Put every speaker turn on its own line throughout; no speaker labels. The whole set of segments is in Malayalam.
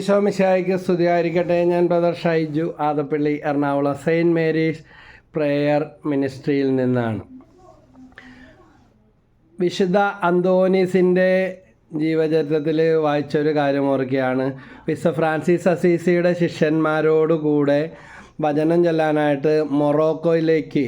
ഈശോമിശായിക്ക് സ്തുതിയായിരിക്കട്ടെ. ഞാൻ brother Shaiju Adappally Ernakulam saint Mary's prayer മിനിസ്ട്രിയിൽ നിന്നാണ്. വിശുദ്ധ അന്തോനീസിന്റെ ജീവചരിത്രത്തിൽ വായിച്ചൊരു കാര്യം ഓർക്കുകയാണ്. വിശ ഫ്രാൻസിസ് അസീസിയുടെ ശിഷ്യന്മാരോടുകൂടെ വചനം ചൊല്ലാനായിട്ട് മൊറോക്കോയിലേക്ക്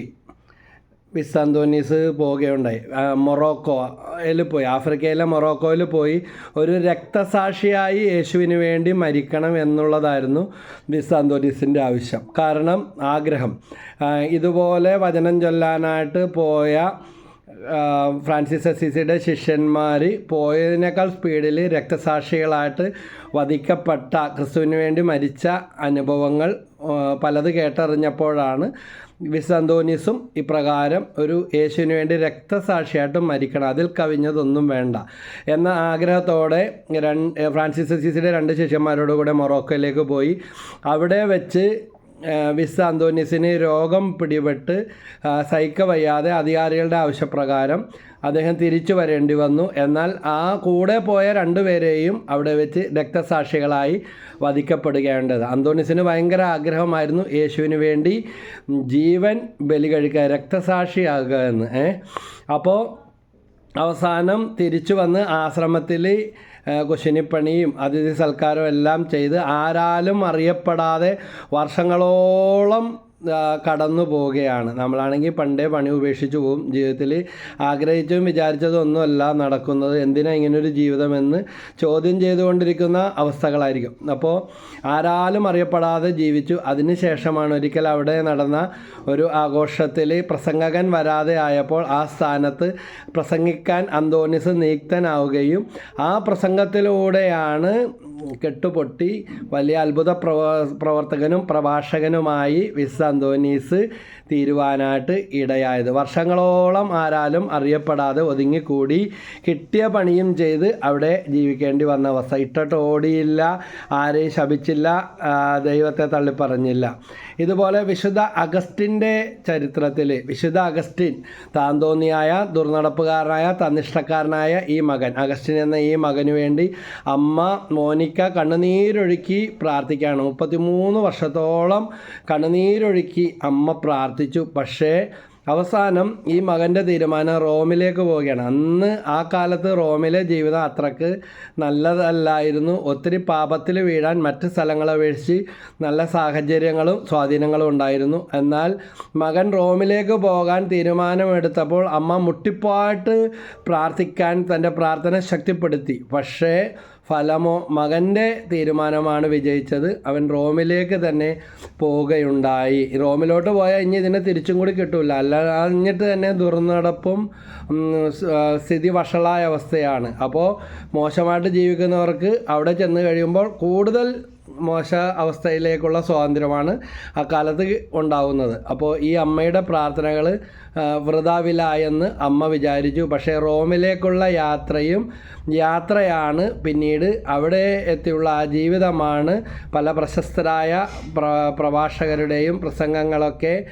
വിസ് അന്തോനീസ് പോവുകയുണ്ടായി. മൊറോക്കോയിൽ പോയി. ആഫ്രിക്കയിലെ മൊറോക്കോയിൽ പോയി. ഒരു രക്തസാക്ഷിയായി യേശുവിന് വേണ്ടി മരിക്കണം എന്നുള്ളതായിരുന്നു വിസ് അന്തോനീസിന്റെ ആവശ്യം. കാരണം ആഗ്രഹം. ഇതുപോലെ വചനം ചൊല്ലാനായിട്ട് പോയ ഫ്രാൻസിസ് അസീസിയുടെ ശിഷ്യന്മാർ പോയതിനേക്കാൾ സ്പീഡിൽ രക്തസാക്ഷികളായിട്ട് വധിക്കപ്പെട്ട ക്രിസ്തുവിന് വേണ്ടി മരിച്ച അനുഭവങ്ങൾ പലത് കേട്ടറിഞ്ഞപ്പോഴാണ് വിസ് അന്തോനീസും ഇപ്രകാരം ഒരു യേശുവിന് വേണ്ടി രക്തസാക്ഷിയായിട്ട് മരിക്കണം. അതിൽ കവിഞ്ഞതൊന്നും വേണ്ട. എന്ന ആഗ്രഹത്തോടെ രണ്ട് ഫ്രാൻസിസ് അസീസിയുടെ രണ്ട് ശിഷ്യന്മാരോട് കൂടെ മൊറോക്കോയിലേക്ക് പോയി. അവിടെ വെച്ച് വിസ അന്തോനീസിന് രോഗം പിടിപെട്ട് സഹിക്കവയ്യാതെ സഹിക്ക വയ്യാതെ അധികാരികളുടെ ആവശ്യപ്രകാരം അദ്ദേഹം തിരിച്ചു വരേണ്ടി വന്നു. എന്നാൽ ആ കൂടെ പോയ രണ്ടുപേരെയും അവിടെ വെച്ച് രക്തസാക്ഷികളായി വധിക്കപ്പെടുകയാണ്ടത് അന്തോണിസിന് ഭയങ്കര ആഗ്രഹമായിരുന്നു യേശുവിന് വേണ്ടി ജീവൻ ബലി കഴിക്കുക രക്തസാക്ഷിയാകുക എന്ന്. അപ്പോൾ അവസാനം തിരിച്ചു വന്ന് ആശ്രമത്തിൽ കുശിനിപ്പണിയും അതിഥി സൽക്കാരവും എല്ലാം ചെയ്ത് ആരാലും അറിയപ്പെടാതെ വർഷങ്ങളോളം കടന്നു പോവുകയാണ്. നമ്മളാണെങ്കിൽ പണ്ടേ പണി ഉപേക്ഷിച്ചു പോകും ജീവിതത്തിൽ ആഗ്രഹിച്ചും വിചാരിച്ചതും ഒന്നുമല്ല നടക്കുന്നത്. എന്തിനാ ഇങ്ങനൊരു ജീവിതമെന്ന് ചോദ്യം ചെയ്തുകൊണ്ടിരിക്കുന്ന അവസ്ഥകളായിരിക്കും. അപ്പോൾ ആരാലും അറിയപ്പെടാതെ ജീവിച്ചു. അതിനുശേഷമാണ് ഒരിക്കൽ അവിടെ നടന്ന ഒരു ആഘോഷത്തിൽ പ്രസംഗകൻ വരാതെ ആയപ്പോൾ ആ സ്ഥാനത്ത് പ്രസംഗിക്കാൻ അന്തോണിസ് നിയുക്തനാവുകയും ആ പ്രസംഗത്തിലൂടെയാണ് കെട്ടുപൊട്ടി വലിയ അത്ഭുത പ്രവ പ്രവർത്തകനും പ്രഭാഷകനുമായി വിസ് അന്തോനീസ് തീരുവാനായിട്ട് ഇടയായത്. വർഷങ്ങളോളം ആരാലും അറിയപ്പെടാതെ ഒതുങ്ങിക്കൂടി കിട്ടിയ പണിയും ചെയ്ത് അവിടെ ജീവിക്കേണ്ടി വന്ന അവസ്ഥ. ഇട്ടിട്ട് ഓടിയില്ല ആരെയും ശപിച്ചില്ല ദൈവത്തെ തള്ളിപ്പറഞ്ഞില്ല. ഇതുപോലെ വിശുദ്ധ അഗസ്റ്റിന്റെ ചരിത്രത്തിൽ വിശുദ്ധ അഗസ്റ്റിൻ താന്തോന്നിയായ ദുർനടപ്പുകാരനായ തന്നിഷ്ടക്കാരനായ ഈ മകൻ അഗസ്റ്റിൻ എന്ന ഈ മകന് വേണ്ടി അമ്മ മോനിക്ക കണ്ണുനീരൊഴുക്കി പ്രാർത്ഥിക്കുകയാണ്. മുപ്പത്തിമൂന്ന് വർഷത്തോളം കണ്ണുനീരൊഴുക്കി അമ്മ പ്രാർത്ഥിച്ചു. പക്ഷേ അവസാനം ഈ മകന്റെ തീരുമാനം റോമിലേക്ക് പോവുകയാണ്. അന്ന് ആ കാലത്ത് റോമിലെ ജീവിതം അത്രയ്ക്ക് നല്ലതല്ലായിരുന്നു. ഒത്തിരി പാപത്തിൽ വീഴാൻ മറ്റ് സ്ഥലങ്ങളെ അപേക്ഷിച്ച് നല്ല സാഹചര്യങ്ങളും സ്വാധീനങ്ങളും ഉണ്ടായിരുന്നു. എന്നാൽ മകൻ റോമിലേക്ക് പോകാൻ തീരുമാനമെടുത്തപ്പോൾ അമ്മ മുട്ടിപ്പാട്ട് പ്രാർത്ഥിക്കാൻ തന്റെ പ്രാർത്ഥന ശക്തിപ്പെടുത്തി. പക്ഷേ ഫലമോ മകന്റെ തീരുമാനമാണ് വിജയിച്ചത്. അവൻ റോമിലേക്ക് തന്നെ പോവുകയുണ്ടായി. റോമിലോട്ട് പോയാൽ ഇനി ഇതിനെ തിരിച്ചും കൂടി കിട്ടില്ല അല്ല അറിഞ്ഞിട്ട് തന്നെ ദുർനടപ്പും സ്ഥിതി വഷളായ അവസ്ഥയാണ്. അപ്പോൾ മോശമായിട്ട് ജീവിക്കുന്നവർക്ക് അവിടെ ചെന്ന് കഴിയുമ്പോൾ കൂടുതൽ മോശ അവസ്ഥയിലേക്കുള്ള സ്വാതന്ത്ര്യമാണ് അക്കാലത്ത് ഉണ്ടാവുന്നത്. അപ്പോൾ ഈ അമ്മയുടെ പ്രാർത്ഥനകൾ വൃതാവിലായെന്ന് അമ്മ വിചാരിച്ചു. പക്ഷേ റോമിലേക്കുള്ള യാത്രയും യാത്രയാണ് പിന്നീട് അവിടെ എത്തിയുള്ള ആ ജീവിതമാണ് പല പ്രശസ്തരായ പ്ര പ്രഭാഷകരുടെയും പ്രസംഗങ്ങളൊക്കെ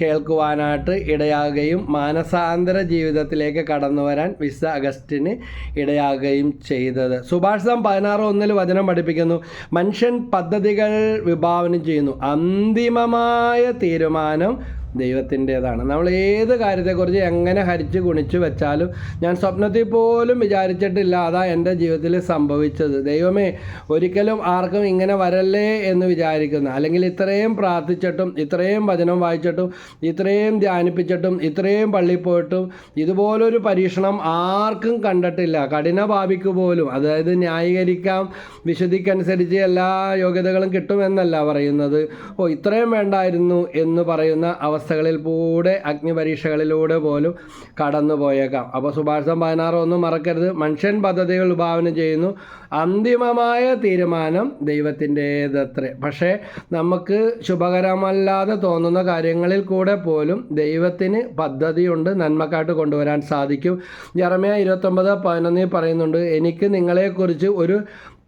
കേൾക്കുവാനായിട്ട് ഇടയാകുകയും മാനസാന്തര ജീവിതത്തിലേക്ക് കടന്നു വരാൻ വിശ അഗസ്റ്റിന് ഇടയാകുകയും ചെയ്തത്. സുഭാഷിതം പതിനാറ് ഒന്നിൽ വചനം പഠിപ്പിക്കുന്നു. മനുഷ്യൻ പദ്ധതികൾ വിഭാവനം ചെയ്യുന്നു. അന്തിമമായ തീരുമാനം ദൈവത്തിന്റേതാണ്. നമ്മൾ ഏത് കാര്യത്തെക്കുറിച്ച് എങ്ങനെ ഹരിച്ച് ഗുണിച്ച് വെച്ചാലും ഞാൻ സ്വപ്നത്തിൽ പോലും വിചാരിച്ചിട്ടില്ല അതാ എന്റെ ജീവിതത്തിൽ സംഭവിച്ചത്. ദൈവമേ ഒരിക്കലും ആർക്കും ഇങ്ങനെ വരല്ലേ എന്ന് വിചാരിക്കുന്നു അല്ലെങ്കിൽ ഇത്രയും പ്രാർത്ഥിച്ചിട്ടും ഇത്രയും വചനം വായിച്ചിട്ടും ഇത്രയും ധ്യാനിപ്പിച്ചിട്ടും ഇത്രയും പള്ളി പോയിട്ടും ഇതുപോലൊരു പരീക്ഷണം ആർക്കും കണ്ടിട്ടില്ല. കഠിന ഭാവിക്ക് പോലും അതായത് ന്യായീകരിക്കാം വിശുദ്ധിക്കനുസരിച്ച് എല്ലാ യോഗ്യതകളും കിട്ടുമെന്നല്ല പറയുന്നത്. ഓ ഇത്രയും വേണ്ടായിരുന്നു എന്ന് പറയുന്ന അവസ്ഥകളിൽ കൂടെ അഗ്നിപരീക്ഷകളിലൂടെ പോലും കടന്നു പോയേക്കാം. അപ്പോൾ സുഭാഷം പതിനാറ് ഒന്നും മറക്കരുത്. മനുഷ്യൻ പദ്ധതികൾ വിഭാവനം ചെയ്യുന്നു. അന്തിമമായ തീരുമാനം ദൈവത്തിന്റേതത്രേ. പക്ഷേ നമുക്ക് ശുഭകരമല്ലാതെ തോന്നുന്ന കാര്യങ്ങളിൽ കൂടെ പോലും ദൈവത്തിന് പദ്ധതിയുണ്ട് നന്മക്കായിട്ട് കൊണ്ടുവരാൻ സാധിക്കും. ജറമയ ഇരുപത്തൊമ്പത് പതിനൊന്നിൽ പറയുന്നുണ്ട് എനിക്ക് നിങ്ങളെക്കുറിച്ച് ഒരു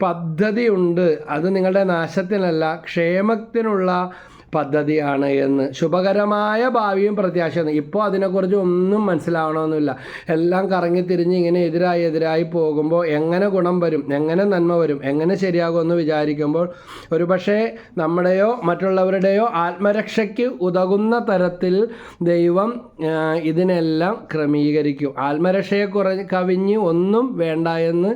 പദ്ധതിയുണ്ട്. അത് നിങ്ങളുടെ നാശത്തിനല്ല ക്ഷേമത്തിനുള്ള പദ്ധതിയാണ് എന്ന്. ശുഭകരമായ ഭാവിയും പ്രത്യാശ ഇപ്പോൾ അതിനെക്കുറിച്ച് ഒന്നും മനസ്സിലാവണമെന്നില്ല. എല്ലാം കറങ്ങി തിരിഞ്ഞ് ഇങ്ങനെ എതിരായി എതിരായി പോകുമ്പോൾ എങ്ങനെ ഗുണം വരും? എങ്ങനെ നന്മ വരും? എങ്ങനെ ശരിയാകുമെന്ന് വിചാരിക്കുമ്പോൾ ഒരുപക്ഷെ നമ്മുടെയോ മറ്റുള്ളവരുടെയോ ആത്മരക്ഷയ്ക്ക് ഉതകുന്ന തരത്തിൽ ദൈവം ഇതിനെല്ലാം ക്രമീകരിക്കും. ആത്മരക്ഷയെ കുറ കവിഞ്ഞ് ഒന്നും വേണ്ട എന്ന്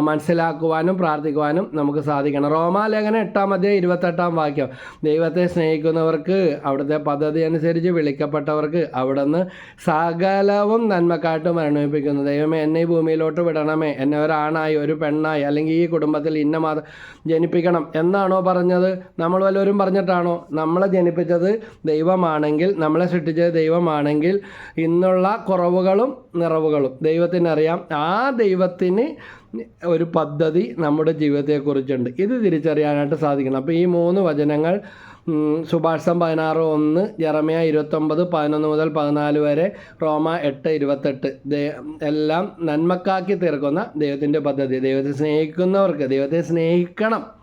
മനസ്സിലാക്കുവാനും പ്രാർത്ഥിക്കുവാനും നമുക്ക് സാധിക്കണം. റോമാലേഖനം എട്ടാം അധ്യായം ഇരുപത്തെട്ടാം വാക്യം. ദൈവത്തെ സ്നേഹിക്കുന്നവർക്ക് അവിടുത്തെ പദ്ധതി അനുസരിച്ച് വിളിക്കപ്പെട്ടവർക്ക് അവിടുന്ന് സകലവും നന്മക്കാട്ടും മരണമിപ്പിക്കുന്നു ദൈവമേ എന്നെ ഈ ഭൂമിയിലോട്ട് വിടണമേ. എന്നെ ഒരാണായി ഒരു പെണ്ണായി അല്ലെങ്കിൽ ഈ കുടുംബത്തിൽ ഇന്ന മാത്രം ജനിപ്പിക്കണം എന്നാണോ പറഞ്ഞത്? നമ്മൾ വല്ലവരും പറഞ്ഞിട്ടാണോ? നമ്മളെ ജനിപ്പിച്ചത് ദൈവമാണെങ്കിൽ നമ്മളെ സൃഷ്ടിച്ചത് ദൈവമാണെങ്കിൽ ഇന്നുള്ള കുറവുകളും നിറവുകളും. ദൈവത്തിനറിയാം ആ ദൈവത്തിന് ഒരു പദ്ധതി നമ്മുടെ ജീവിതത്തെക്കുറിച്ചുണ്ട്. ഇത് തിരിച്ചറിയാനായിട്ട് സാധിക്കണം. അപ്പോൾ ഈ മൂന്ന് വചനങ്ങൾ സുഭാഷം പതിനാറ് ഒന്ന് ജെറമിയ ഇരുപത്തൊമ്പത് പതിനൊന്ന് മുതൽ പതിനാല് വരെ റോമ എട്ട് ഇരുപത്തെട്ട്. എല്ലാം നന്മക്കാക്കി തീർക്കുന്ന ദൈവത്തിന്റെ പദ്ധതി. ദൈവത്തെ സ്നേഹിക്കുന്നവർക്ക് ദൈവത്തെ സ്നേഹിക്കണം.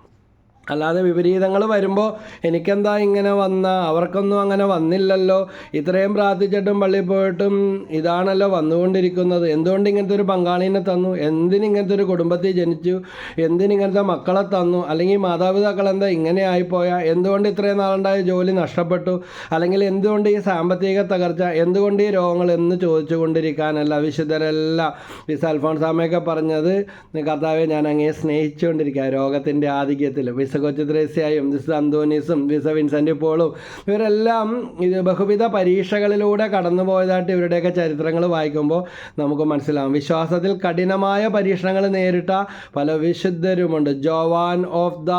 അല്ലാതെ വിപരീതങ്ങൾ വരുമ്പോൾ എനിക്കെന്താ ഇങ്ങനെ വന്ന? അവർക്കൊന്നും അങ്ങനെ വന്നില്ലല്ലോ. ഇത്രയും പ്രാർത്ഥിച്ചിട്ടും പള്ളിയിൽ പോയിട്ടും ഇതാണല്ലോ വന്നുകൊണ്ടിരിക്കുന്നത്. എന്തുകൊണ്ട് ഇങ്ങനത്തെ ഒരു പങ്കാളിനെ തന്നു? എന്തിനിങ്ങനത്തെ ഒരു കുടുംബത്തിൽ ജനിച്ചു? എന്തിനിങ്ങനത്തെ മക്കളെ തന്നു? അല്ലെങ്കിൽ മാതാപിതാക്കൾ എന്താ ഇങ്ങനെ ആയിപ്പോയ? എന്തുകൊണ്ട് ഇത്രയും നാളുണ്ടായ ജോലി നഷ്ടപ്പെട്ടു? അല്ലെങ്കിൽ എന്തുകൊണ്ട് ഈ സാമ്പത്തിക തകർച്ച? എന്തുകൊണ്ട് ഈ രോഗങ്ങൾ എന്ന് ചോദിച്ചു കൊണ്ടിരിക്കാനല്ല വിശുദ്ധരെല്ലാം വിസ് അൽഫോൺസാമയൊക്കെ പറഞ്ഞത് കർത്താവെ ഞാൻ അങ്ങേ സ്നേഹിച്ചുകൊണ്ടിരിക്കുക രോഗത്തിന്റെ ആധിക്യത്തിൽ വിസ കൊച്ചു ത്രേസ്യായും വിസ അന്തോനീസും വിസ വിൻസെന്റ് പോളും ഇവരെല്ലാം ഇത് ബഹുവിധ പരീക്ഷകളിലൂടെ കടന്നുപോയതായിട്ട് ഇവരുടെയൊക്കെ ചരിത്രങ്ങൾ വായിക്കുമ്പോൾ നമുക്ക് മനസ്സിലാവും. വിശ്വാസത്തിൽ കഠിനമായ പരീക്ഷണങ്ങൾ നേരിട്ട പല വിശുദ്ധരുമുണ്ട്. Joan of the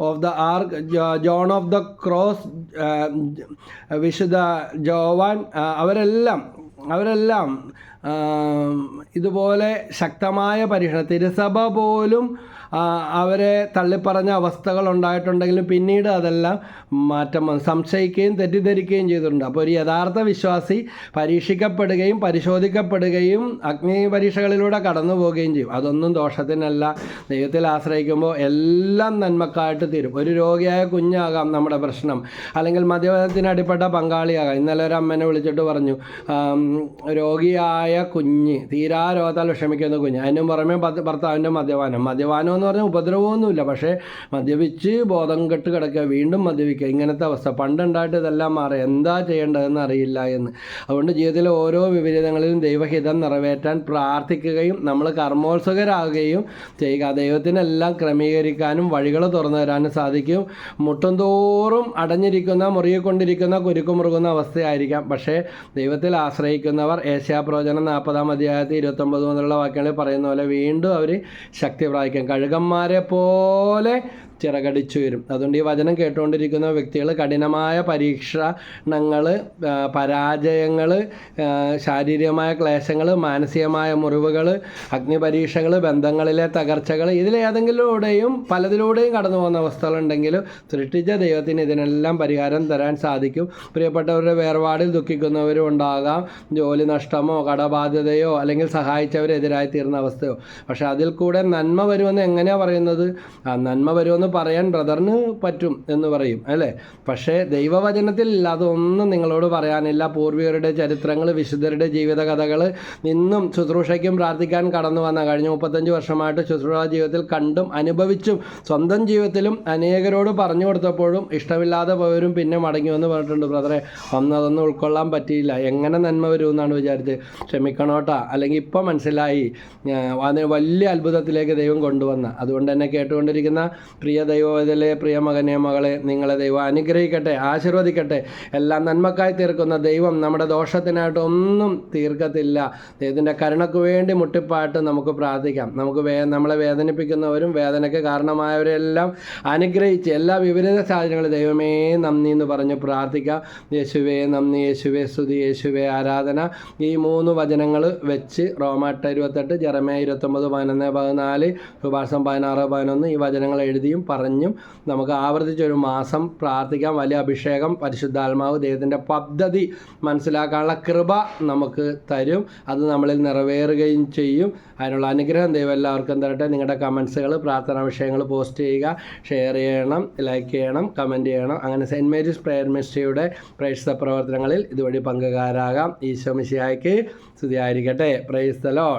of the Arc John of the cross വിശുദ്ധ ജോവാൻ അവരെല്ലാം അവരെല്ലാം ഇതുപോലെ ശക്തമായ പരീക്ഷണം. തിരുസഭ പോലും അവരെ തള്ളിപ്പറഞ്ഞ അവസ്ഥകൾ ഉണ്ടായിട്ടുണ്ടെങ്കിലും പിന്നീട് അതെല്ലാം മാറ്റം സംശയിക്കുകയും തെറ്റിദ്ധരിക്കുകയും ചെയ്തിട്ടുണ്ട്. അപ്പോൾ ഒരു യഥാർത്ഥ വിശ്വാസി പരീക്ഷിക്കപ്പെടുകയും പരിശോധിക്കപ്പെടുകയും അഗ്നി പരീക്ഷകളിലൂടെ കടന്നു പോവുകയും ചെയ്യും. അതൊന്നും ദോഷത്തിനല്ല. ദൈവത്തിൽ ആശ്രയിക്കുമ്പോൾ എല്ലാം നന്മക്കായിട്ട് തീരും. ഒരു രോഗിയായ കുഞ്ഞാകാം നമ്മുടെ പ്രശ്നം. അല്ലെങ്കിൽ മദ്യപാനത്തിന് അടിപ്പെട്ട പങ്കാളിയാകാം. ഇന്നലെ ഒരു അമ്മനെ വിളിച്ചിട്ട് പറഞ്ഞു രോഗിയായ കുഞ്ഞ് തീരാ രോഗത്താൽ വിഷമിക്കുന്ന കുഞ്ഞ്. അതിന് പുറമെ ഭർത്ത- ഭർത്താവിന്റെ മദ്യപാനം. മദ്യപാനം എന്ന് പറഞ്ഞാൽ ഉപദ്രവമൊന്നുമില്ല. പക്ഷേ മദ്യപിച്ച് ബോധം കെട്ട് കിടക്കുക വീണ്ടും മദ്യപിക്കുക ഇങ്ങനത്തെ അവസ്ഥ. പണ്ടുണ്ടായിട്ട് ഇതെല്ലാം മാറി. എന്താ ചെയ്യേണ്ടതെന്ന് അറിയില്ല എന്ന്. അതുകൊണ്ട് ജീവിതത്തിലെ ഓരോ വിപരീതങ്ങളിലും ദൈവഹിതം നിറവേറ്റാൻ പ്രാർത്ഥിക്കുകയും നമ്മൾ കർമ്മോത്സുകരാകുകയും ചെയ്യുക. ദൈവത്തിനെല്ലാം ക്രമീകരിക്കാനും വഴികൾ തുറന്നു തരാനും സാധിക്കും. മുട്ടും തോറും അടഞ്ഞിരിക്കുന്ന മുറുകിക്കൊണ്ടിരിക്കുന്ന കുരുക്കു മുറുകുന്ന അവസ്ഥയായിരിക്കാം. പക്ഷേ ദൈവത്തിൽ ആശ്രയിക്കുന്നവർ ഏഷ്യാപ്രവചനം നാൽപ്പതാം അധ്യായത്തിൽ ഇരുപത്തൊമ്പത് മുതലുള്ള വാക്യങ്ങളിൽ പറയുന്ന പോലെ വീണ്ടും അവർ ശക്തി പ്രാപിക്കും. കഴുകന്മാരെ പോലെ ചിറകടിച്ചു വരും. അതുകൊണ്ട് ഈ വചനം കേട്ടുകൊണ്ടിരിക്കുന്ന വ്യക്തികൾ കഠിനമായ പരീക്ഷണങ്ങൾ പരാജയങ്ങൾ ശാരീരികമായ ക്ലേശങ്ങൾ മാനസികമായ മുറിവുകൾ അഗ്നിപരീക്ഷകൾ ബന്ധങ്ങളിലെ തകർച്ചകൾ ഇതിലേതെങ്കിലൂടെയും പലതിലൂടെയും കടന്നു പോകുന്ന അവസ്ഥകളുണ്ടെങ്കിലും സൃഷ്ടിച്ച ദൈവത്തിന് ഇതിനെല്ലാം പരിഹാരം തരാൻ സാധിക്കും. പ്രിയപ്പെട്ടവരുടെ വേർപാടിൽ ദുഃഖിക്കുന്നവരും ഉണ്ടാകാം. ജോലി നഷ്ടമോ കടബാധ്യതയോ അല്ലെങ്കിൽ സഹായിച്ചവരെതിരായി തീർന്ന അവസ്ഥയോ. പക്ഷെ അതിൽ കൂടെ നന്മ വരുമെന്ന് എങ്ങനെയാണ് പറയുന്നത്? ആ നന്മ വരുമെന്ന് പറയാൻ ബ്രദറിന് പറ്റും എന്ന് പറയും അല്ലേ? പക്ഷേ ദൈവവചനത്തിൽ അതൊന്നും നിങ്ങളോട് പറയാനില്ല. പൂർവികരുടെ ചരിത്രങ്ങൾ വിശുദ്ധരുടെ ജീവിത കഥകൾ ഇന്നും ശുശ്രൂഷയ്ക്കും പ്രാർത്ഥിക്കാൻ കടന്നു വന്ന കഴിഞ്ഞ മുപ്പത്തഞ്ച് വർഷമായിട്ട് ശുശ്രൂഷ ജീവിതത്തിൽ കണ്ടും അനുഭവിച്ചും സ്വന്തം ജീവിതത്തിലും അനേകരോട് പറഞ്ഞു കൊടുത്തപ്പോഴും ഇഷ്ടമില്ലാതെ പോയവരും പിന്നെ മടങ്ങി വന്ന് പറഞ്ഞിട്ടുണ്ട് ബ്രദറെ. അന്ന് അതൊന്നും ഉൾക്കൊള്ളാൻ പറ്റിയില്ല. എങ്ങനെ നന്മ വരുമെന്നാണ് വിചാരിച്ചത്. ക്ഷമിക്കണോട്ടാ. അല്ലെങ്കിൽ ഇപ്പം മനസ്സിലായി അതിന് വലിയ അത്ഭുതത്തിലേക്ക് ദൈവം കൊണ്ടുവന്ന. അതുകൊണ്ട് തന്നെ കേട്ടുകൊണ്ടിരിക്കുന്ന പ്രിയ ദൈവത്തിലെ പ്രിയ മകനെ മകളെ നിങ്ങളെ ദൈവം അനുഗ്രഹിക്കട്ടെ ആശീർവദിക്കട്ടെ. എല്ലാം നന്മക്കായി തീർക്കുന്ന ദൈവം നമ്മുടെ ദോഷത്തിനായിട്ട് ഒന്നും തീർക്കത്തില്ല. ദൈവത്തിന്റെ കരുണക്ക് വേണ്ടി മുട്ടിപ്പായിട്ട് നമുക്ക് പ്രാർത്ഥിക്കാം. നമുക്ക് വേ നമ്മളെ വേദനിപ്പിക്കുന്നവരും വേദനയ്ക്ക് കാരണമായവരെല്ലാം അനുഗ്രഹിച്ച് എല്ലാ വിപരീത സാഹചര്യങ്ങളും ദൈവമേ നന്ദി എന്ന് പറഞ്ഞ് പ്രാർത്ഥിക്കാം. യേശുവേ നന്ദി യേശുവേ സ്തുതി യേശുവേ ആരാധന. ഈ മൂന്ന് വചനങ്ങൾ വെച്ച് റോമാട്ട ഇരുപത്തെട്ട് ജറമേ ഇരുപത്തൊമ്പത് പതിനൊന്ന് പതിനാല് സുഭാഷം പതിനാറ് പതിനൊന്ന് ഈ വചനങ്ങൾ എഴുതിയും പറഞ്ഞും നമുക്ക് ആവർത്തിച്ചൊരു മാസം പ്രാർത്ഥിക്കാം വലിയ അഭിഷേകം പരിശുദ്ധാത്മാവ് ദൈവത്തിന്റെ പദ്ധതി മനസ്സിലാക്കാനുള്ള കൃപ നമുക്ക് തരും. അത് നമ്മളിൽ നിറവേറുകയും ചെയ്യും. അതിനുള്ള അനുഗ്രഹം ദൈവം എല്ലാവർക്കും തരട്ടെ. നിങ്ങളുടെ കമൻസുകൾ പ്രാർത്ഥനാ വിഷയങ്ങൾ പോസ്റ്റ് ചെയ്യുക ഷെയർ ചെയ്യണം ലൈക്ക് ചെയ്യണം കമന്റ് ചെയ്യണം. അങ്ങനെ സെന്റ് മേരീസ് പ്രയർ മിനിസ്ട്രിയുടെ പ്രേക്ഷിത പ്രവർത്തനങ്ങളിൽ ഇതുവഴി പങ്കുകാരാകാം. ഈശോ മിശിയായിക്ക് സ്തുതിയായിരിക്കട്ടെ. Praise the load